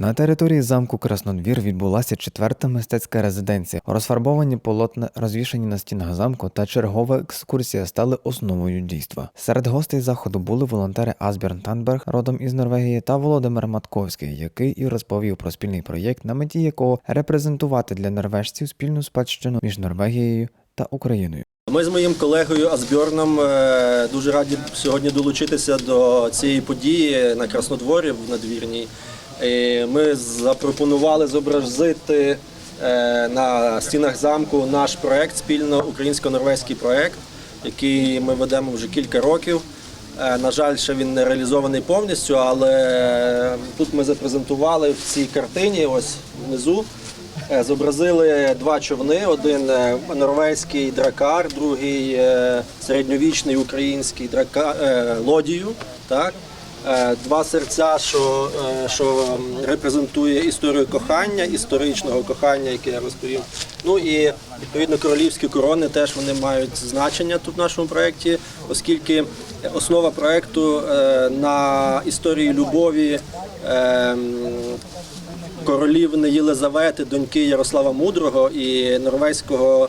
На території замку Краснодвір відбулася четверта мистецька резиденція. Розфарбовані полотна, розвішані на стінах замку та чергова екскурсія стали основою дійства. Серед гостей заходу були волонтери Асбjørn Танберг, родом із Норвегії, та Володимир Матковський, який і розповів про спільний проєкт, на меті якого репрезентувати для норвежців спільну спадщину між Норвегією та Україною. Ми з моїм колегою Асбьорном е, дуже раді сьогодні долучитися до цієї події на Краснодворі в надвірній. Ми запропонували зобразити е, на стінах замку наш проект, спільно українсько-норвезький проект, який ми ведемо вже кілька років. Е, На жаль, ще він не реалізований повністю, але тут ми запрезентували в цій картині, ось внизу. Е, Зобразили два човни: один норвезький дракар, другий середньовічний український драка, е, лодію. Так? Е, Два серця, що, е, що репрезентує історію кохання, історичного кохання, яке я розповів. Ну і відповідно королівські корони теж вони мають значення тут в нашому проєкті, оскільки основа проєкту е, на історії любові. королівни Єлизавети, доньки Ярослава Мудрого і норвезького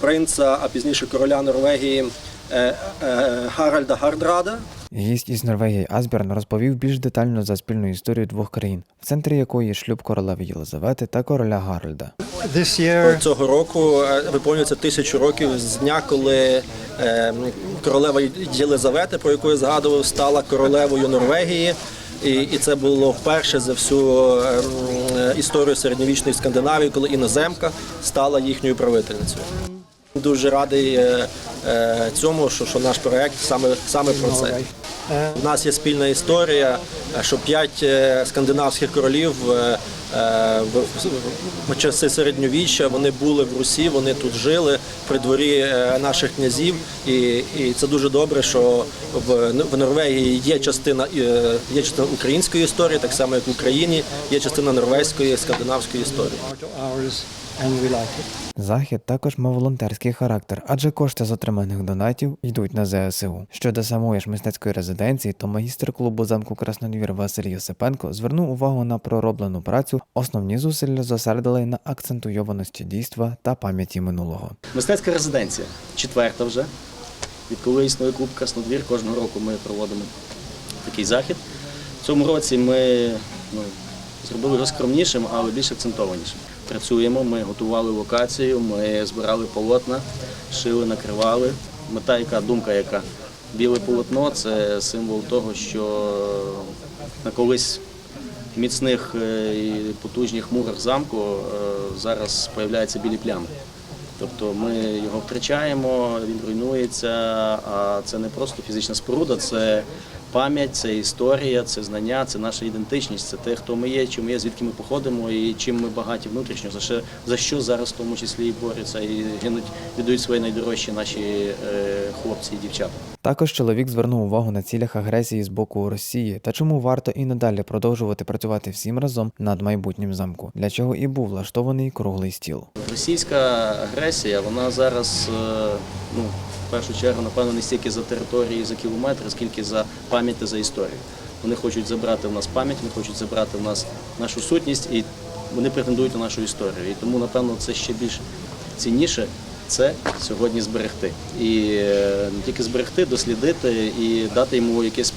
принца, а пізніше короля Норвегії Гаральда Гардрада. Гість із Норвегії Асбjørn розповів більш детально за спільну історію двох країн, в центрі якої шлюб королеви Єлизавети та короля Гарольда. Year, Цього року е, виповнюється тисячу років з дня, коли е, королева Єлизавета, про яку я згадував, стала королевою Норвегії. І, і це було вперше за всю е, історію середньовічної Скандинавії, коли іноземка стала їхньою правительницею. Дуже радий цьому, що, що наш проект саме, саме про це. У нас є спільна історія, е, що п'ять е, скандинавських королів е, е, в, в- в часи середньовіччя вони були в Русі, вони тут жили при дворі е, наших князів, і, і це дуже добре, що в, в Норвегії є частина е, є частина української історії, так само як в Україні є частина норвезької скандинавської історії. Захід також мав волонтерський характер, адже кошти з отриманих донатів йдуть на ЗСУ. Щодо самої ж мистецької резиденції, то магістр клубу замку Краснодвір Василь Йосипенко звернув увагу на пророблену працю. Основні зусилля зосередили на акцентуйованості дійства та пам'яті минулого. Мистецька резиденція, четверта вже. Відколи існує клуб Краснодвір, кожного року ми проводимо такий захід. В цьому році ми ну, зробили його скромнішим, але більш акцентованішим. Працюємо, ми готували локацію, ми збирали полотна, шили, накривали. Мета, яка думка, яка біле полотно це символ того, що на колись міцних е, і потужних мурах замку е, зараз з'являються білі плями. Тобто ми його втрачаємо, він руйнується, а це не просто фізична споруда, це пам'ять, це історія, це знання, це наша ідентичність, це те, хто ми є, чим ми є, звідки ми походимо і чим ми багаті внутрішньо, за що, за що зараз в тому числі і борються і гинуть, віддають свої найдорожчі наші е, хлопці і дівчата. Також чоловік звернув увагу на цілях агресії з боку Росії та чому варто і надалі продовжувати працювати всім разом над майбутнім замку, для чого і був влаштований круглий стіл. Російська агресія, вона зараз, е, ну, в першу чергу, напевно, не стільки за території, за кілометри, скільки за пам'ять та за історію. Вони хочуть забрати в нас пам'ять, вони хочуть забрати в нас нашу сутність і вони претендують на нашу історію. І тому, напевно, це ще більш цінніше це сьогодні зберегти. І е, не тільки зберегти, дослідити і дати йому якесь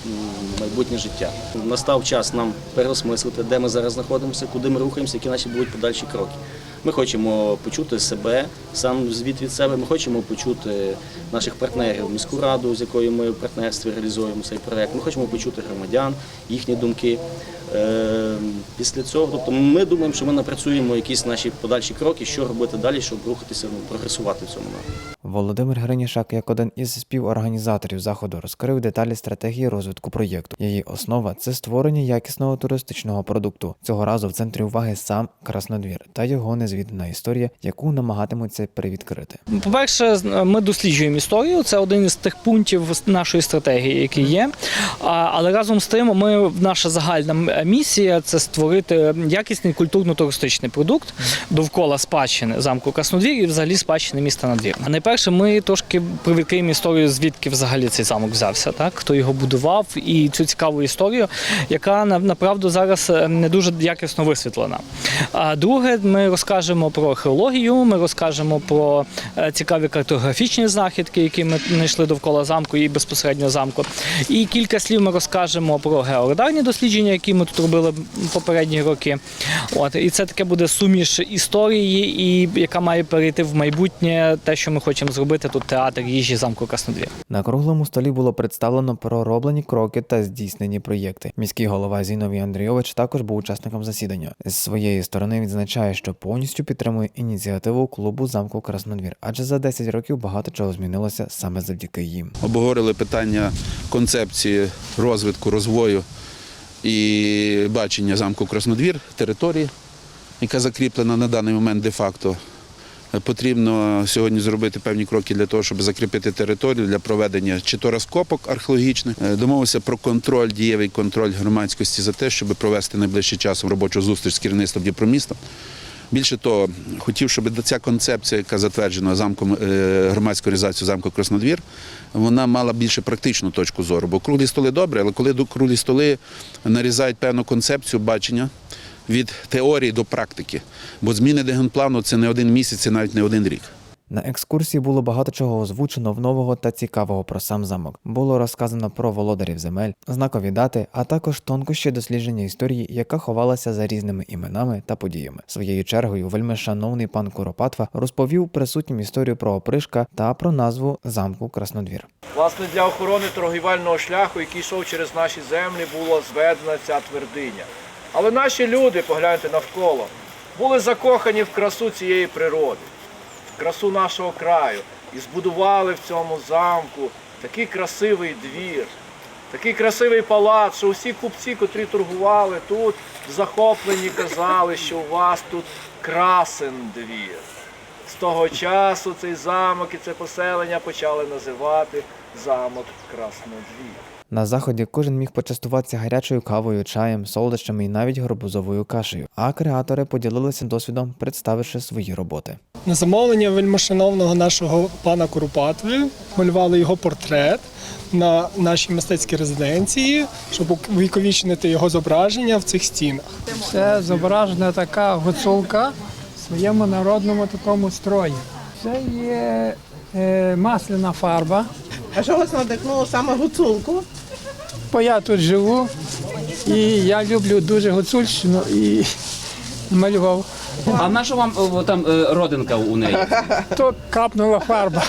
майбутнє життя. Настав час нам переосмислити, де ми зараз знаходимося, куди ми рухаємося, які наші будуть подальші кроки. Ми хочемо почути себе, сам звіт від себе. Ми хочемо почути наших партнерів, міську раду, з якою ми в партнерстві реалізуємо цей проект. Ми хочемо почути громадян, їхні думки. Е, Після цього, тобто ми думаємо, що ми напрацюємо якісь наші подальші кроки, що робити далі, щоб рухатися, ну, прогресувати в цьому напрямку. Володимир Гринішак, як один із співорганізаторів заходу, розкрив деталі стратегії розвитку проєкту. Її основа це створення якісного туристичного продукту. Цього разу в центрі уваги сам Краснодвір та його незвідана історія, яку намагатимуться привідкрити. По-перше, з- ми досліджуємо історію. Це один із тих пунктів нашої стратегії, який є. Але разом з тим, ми наша загальна місія це створити якісний культурно-туристичний продукт довкола спадщини замку Краснодвір і взагалі спадщини міста Надвір. А найперше По-перше, ми трошки привідкриємо історію, звідки взагалі цей замок взявся, так хто його будував, і цю цікаву історію, яка направду зараз е, не дуже якісно висвітлена. А друге, ми розкажемо про археологію, ми розкажемо про е, цікаві картографічні знахідки, які ми знайшли довкола замку і безпосередньо замку. І кілька слів ми розкажемо про георадарні дослідження, які ми тут робили попередні роки. От і це таке буде суміш історії, і яка має перейти в майбутнє те, що ми хочемо зробити тут театр їжі замку Краснодвір. На круглому столі було представлено пророблені кроки та здійснені проєкти. Міський голова Зіновій Андрійович також був учасником засідання. З своєї сторони відзначає, що повністю підтримує ініціативу клубу замку Краснодвір, адже за 10 років багато чого змінилося саме завдяки їм. обговорили питання концепції розвитку, розвою і бачення замку Краснодвір, території, яка закріплена на даний момент де-факто. Потрібно сьогодні зробити певні кроки для того, щоб закріпити територію для проведення чи то розкопок археологічних. Е, Домовився про контроль, дієвий контроль громадськості за те, щоб провести найближчим часом робочу зустріч з керівництвом Дніпроміста. Більше того, хотів, щоб ця концепція, яка затверджена замком е, громадською організацією замку Краснодвір, вона мала більше практичну точку зору. Бо круглі столи добре, але коли до круглі столи нарізають певну концепцію бачення від теорії до практики. Бо зміни дегенплану це не один місяць, це навіть не один рік. На екскурсії було багато чого озвучено в нового та цікавого про сам замок. Було розказано про володарів земель, знакові дати, а також тонкощі дослідження історії, яка ховалася за різними іменами та подіями. Своєю чергою, вельми шановний пан Куропатва розповів присутнім історію про опришка та про назву замку Краснодвір. Власне, для охорони торгівельного шляху, який йшов через наші землі, була зведена ця твердиня. Але наші люди, погляньте навколо, були закохані в красу цієї природи, в красу нашого краю і збудували в цьому замку такий красивий двір, такий красивий палац, що усі купці, котрі торгували тут, захоплені казали, що у вас тут красен двір. З того часу цей замок і це поселення почали називати замок Краснодвір. На заході кожен міг почастуватися гарячою кавою, чаєм, солодощами і навіть горбузовою кашею. А креатори поділилися досвідом, представивши свої роботи. На замовлення вельмишановного нашого пана Куропатви малювали його портрет на нашій мистецькій резиденції, щоб увіковічнити його зображення в цих стінах. Це зображена така гуцулка в своєму народному такому строї. Це є е, масляна фарба. А що вас надихнуло саме гуцулку? Бо я тут живу і я люблю дуже гуцульщину і малював. А на що вам о, там е, родинка у неї? То капнула фарба.